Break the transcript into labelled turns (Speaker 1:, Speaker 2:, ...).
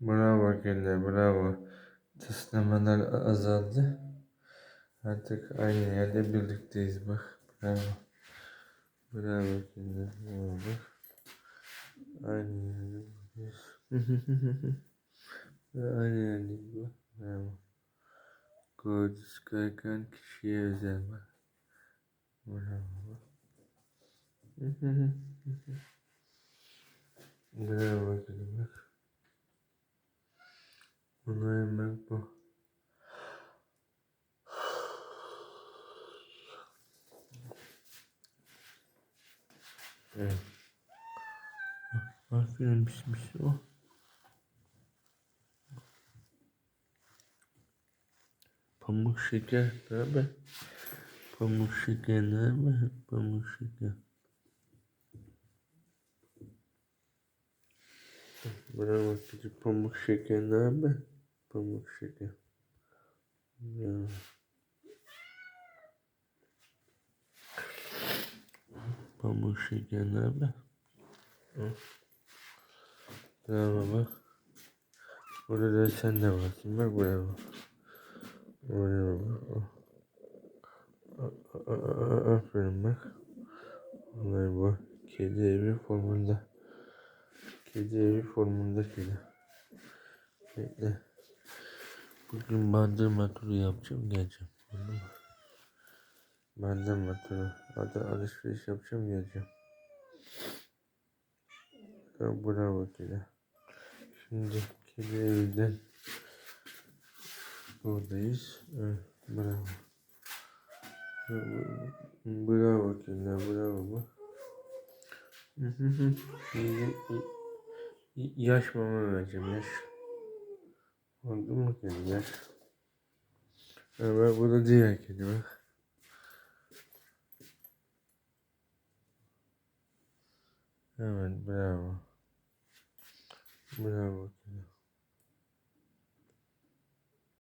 Speaker 1: Bravo kedi, bravo. Tıslamalar azaldı. Artık aynı yerde birlikteyiz bak. Bravo. Bravo kedi, bravo. Aynı yerde birlikteyiz. aynı yerdeyiz bak. Bravo. Kod çıkarken kişiye özel bak. Bravo. Bravo kedi bak. Bunu yemek bu. Evet. Aferin pişmiş o. Pamuk şeker haber? Pamuk şeker haber? Pamuk şeker. Bravo küçük pamuk şeker ne haber? Pamuk şeker. Bravo. Pamuk şeker ne haber? Hı. Bravo bak. Burada da sen de varsın bak. Bravo bak. A- a- a- Aferin bak. Vallahi bu kedi evi formunda. Kedi evi formunda kedi. Bekle. Bugün bandırma turu yapacağım geleceğim. Bandırma turu. Hadi alışveriş yapacağım geleceğim. Ya, bravo kedi. Şimdi kedi evden buradayız. Evet, bravo. Bravo kedi, bravo Yaş mama vereceğim yaş. Oldu mu yaş? Evet bu da diğer bak. Evet bravo. Bravo